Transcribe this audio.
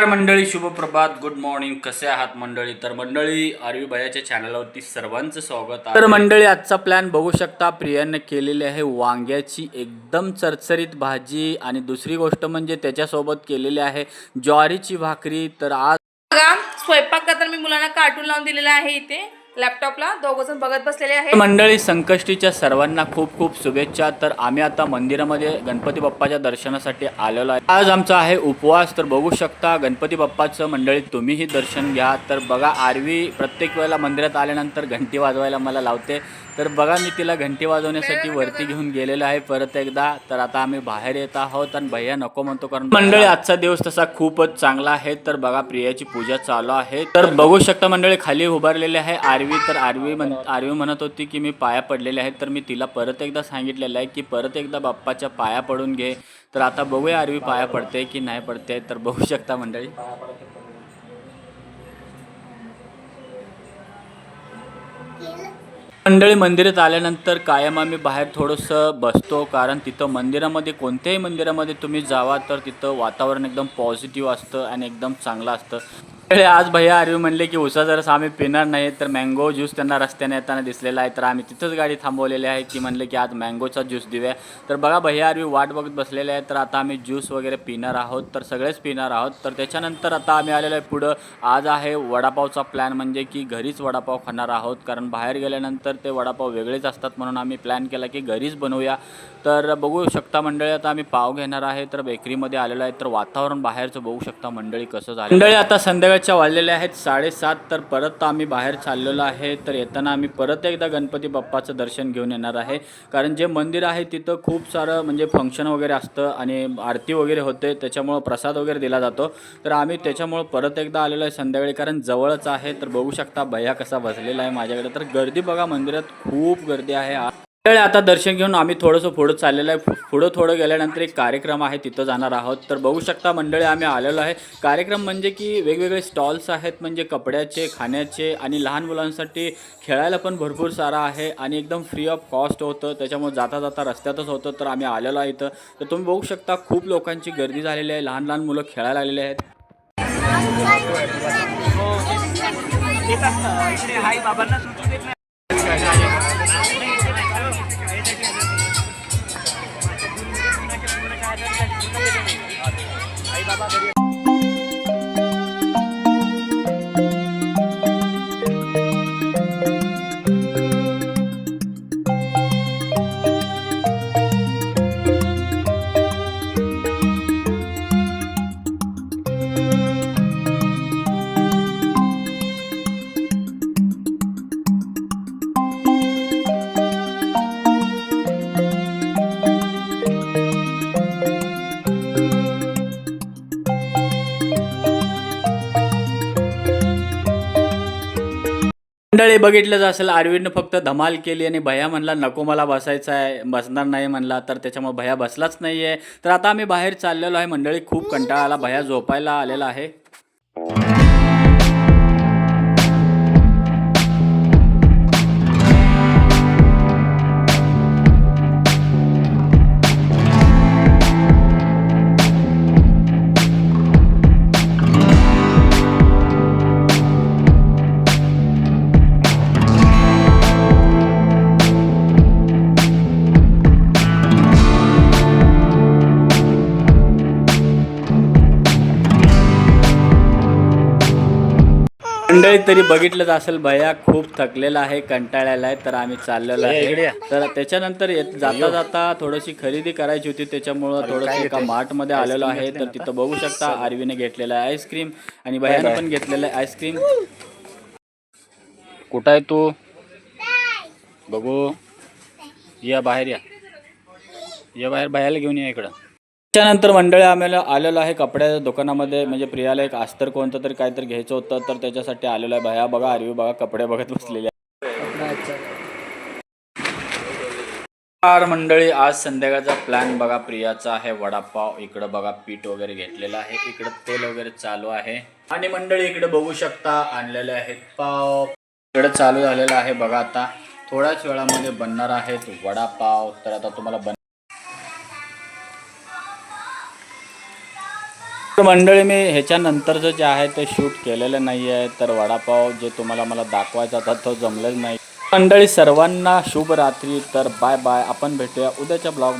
तर मंडळी शुभप्रभात good morning कसे आहात मंडळी? तर मंडळी आरवी भयाच्या चॅनलवरती सर्वांचं स्वागत आहे. तर मंडळी आजचा प्लॅन बघू शकता. प्रियाने केलेली आहे वांग्याची एकदम चरचरीत भाजी. आणि दुसरी गोष्ट म्हणजे त्याच्यासोबत केलेली आहे ज्वारीची भाकरी. तर आज बघा स्वयंपाक करताना मी मुलांना कार्टून लावून दिलेला आहे इथे. लॅपटॉपला दोघजण बघत बसलेले आहे मंडळी संकष्टीच्या सर्वांना खूप खूप शुभेच्छा. तर आम्ही आता मंदिरामध्ये गणपती बाप्पाच्या दर्शनासाठी आलेलो आहे. आज आमचा आहे उपवास तर बघू शकता गणपती बाप्पाचं मंडळी तुम्हीही दर्शन घ्या. तर बघा आरवी प्रत्येक वेळेला मंदिरात आल्यानंतर घंटी वाजवायला मला लावते. तर बघा मी तिला घंटी वाजवण्यासाठी वरती घेऊन गेलेलो आहे परत एकदा. तर आता आम्ही बाहेर येत आहोत आणि भैया नको म्हणतो कारण मंडळी आजचा दिवस तसा खूपच चांगला आहे. तर बघा प्रियाची पूजा चालू आहे. तर बघू शकता मंडळी खाली उभारलेले आहे आरवी. तर आर्वी म्हण आर्वी म्हणत होती की मी पाया पडलेले आहेत तर मी तिला परत एकदा सांगितलेलं आहे की परत एकदा बाप्पाच्या पाया पडून घे. तर आता बघूया आर्वी पाया पडते की नाही पडते तर बघू शकता मंडळी. मंडळी मंदिरात आल्यानंतर कायम आम्ही बाहेर थोडंसं बसतो कारण तिथं मंदिरामध्ये कोणत्याही मंदिरामध्ये तुम्ही जावा तर तिथं वातावरण एकदम पॉझिटिव्ह असतं आणि एकदम चांगलं असतं. आज भैया आर्वी म्हणले की उसाचा रस आम्ही पिणार नाही तर मँगो ज्यूस त्यांना रस्त्याने येताना दिसलेला आहे. तर आम्ही तिथंच गाडी थांबवलेली आहे. की म्हणले की आज मँगोचा ज्यूस देऊया. तर बघा भैया आर्वी वाट बघत बसलेले आहे तर आता आम्ही ज्यूस वगैरे पिणार आहोत. तर सगळेच पिणार आहोत. तर त्याच्यानंतर आता आम्ही आलेलो आहे पुढं. आज आहे वडापावचा प्लॅन म्हणजे की घरीच वडापाव खाणार आहोत. कारण बाहेर गेल्यानंतर ते वडापाव वेगळेच असतात म्हणून आम्ही प्लॅन केला की घरीच बनवूया. तर बघू शकता मंडळी आता आम्ही पाव घेणार आहे. तर बेकरीमध्ये आलेलो आहे. तर वातावरण बाहेरचं बघू शकता मंडळी कसं झालं मंडळी आता संध्याकाळच्या वाजलेल्या आहेत साडेसात तर परत आम्ही बाहेर चाललेलो आहे. तर येताना आम्ही परत एकदा गणपती बाप्पाचं दर्शन घेऊन येणार आहे. कारण जे मंदिर आहे तिथं खूप सारं म्हणजे फंक्शन वगैरे असतं आणि आरती वगैरे होते त्याच्यामुळं प्रसाद वगैरे दिला जातो. तर आम्ही त्याच्यामुळं परत एकदा आलेलो आहे संध्याकाळी कारण जवळच आहे. तर बघू शकता भैया कसा बसलेला आहे माझ्याकडे. तर गर्दी बघा मंदिरात खूप गर्दी आहे. तर आता दर्शन घेऊन आम्ही थोडंसं पुढं चाललेलं आहे पुढं थोडं गेल्यानंतर एक कार्यक्रम आहे तिथं जाणार आहोत तर बघू शकता मंडळी आम्ही आलेलो आहे कार्यक्रम म्हणजे की वेगवेगळे स्टॉल्स आहेत म्हणजे कपड्याचे खाण्याचे आणि लहान मुलांसाठी खेळायला पण भरपूर सारा आहे आणि एकदम फ्री ऑफ कॉस्ट होतं त्याच्यामुळे जाता जाता रस्त्यातच होतं तर आम्ही आलेलो आहे इथं तर तुम्ही बघू शकता खूप लोकांची गर्दी झालेली आहे लहान लहान मुलं खेळायला आलेले आहेत मंडळी बघितलंच असेल आरवीनं फक्त धमाल केली आणि भैया म्हणला नको मला बसायचं आहे. बसणार नाही म्हणला तर त्याच्यामुळे भैया बसलाच नाही आहे तर आता आम्ही बाहेर चाललेलो आहे. मंडळी खूप कंटाळा आला. भैया झोपायला आलेला आहे. मंडळी तरी बघितलंच असेल भैया खूप थकलेला आहे कंटाळलेला आहे तर आम्ही चाललेलो आहे. तर त्याच्यानंतर जाता जाता थोडीशी खरेदी करायची होती त्याच्यामुळं थोडंसं एका मार्टमध्ये आलेलो आहे. तर तिथं बघू शकता आरवीने घेतलेलं आहे आईस्क्रीम आणि भैयानं पण घेतलेलं आहे आईस्क्रीम कुठं आहे तू? बघू. या बाहेर या. या बाहेर बाहेर घेऊन या इकडं. त्यानंतर मंडळी आम्हाला आलेलो आहे कपड्याच्या दुकानामध्ये. म्हणजे प्रियाला एक अस्तर कोणतं तरी काहीतरी घ्यायचं होतं तर त्याच्यासाठी आलेलो आहे. भया बघा आरवी बघा कपडे बघत बसलेले आहे. मंडळी आज संध्याकाळचा प्लॅन बघा प्रियाचा आहे वडापाव. इकडं बघा पीठ वगैरे घेतलेलं आहे. इकडं तेल वगैरे चालू आहे. आणि मंडळी इकडे बघू शकता आणलेले आहेत पाव. इकडे चालू झालेलं आहे बघा आता. थोड्याच वेळामध्ये बनणार आहेत वडापाव. तर आता तुम्हाला बन तर मंडळी मी ह्याच्यानंतरचं जे आहे ते शूट केलेलं नाही आहे तर वडापाव जे तुम्हाला मला दाखवायचा होता तो जमलेच नाही. मंडळी सर्वांना शुभ रात्री तर बाय बाय. आपण भेटूया उद्याच्या ब्लॉग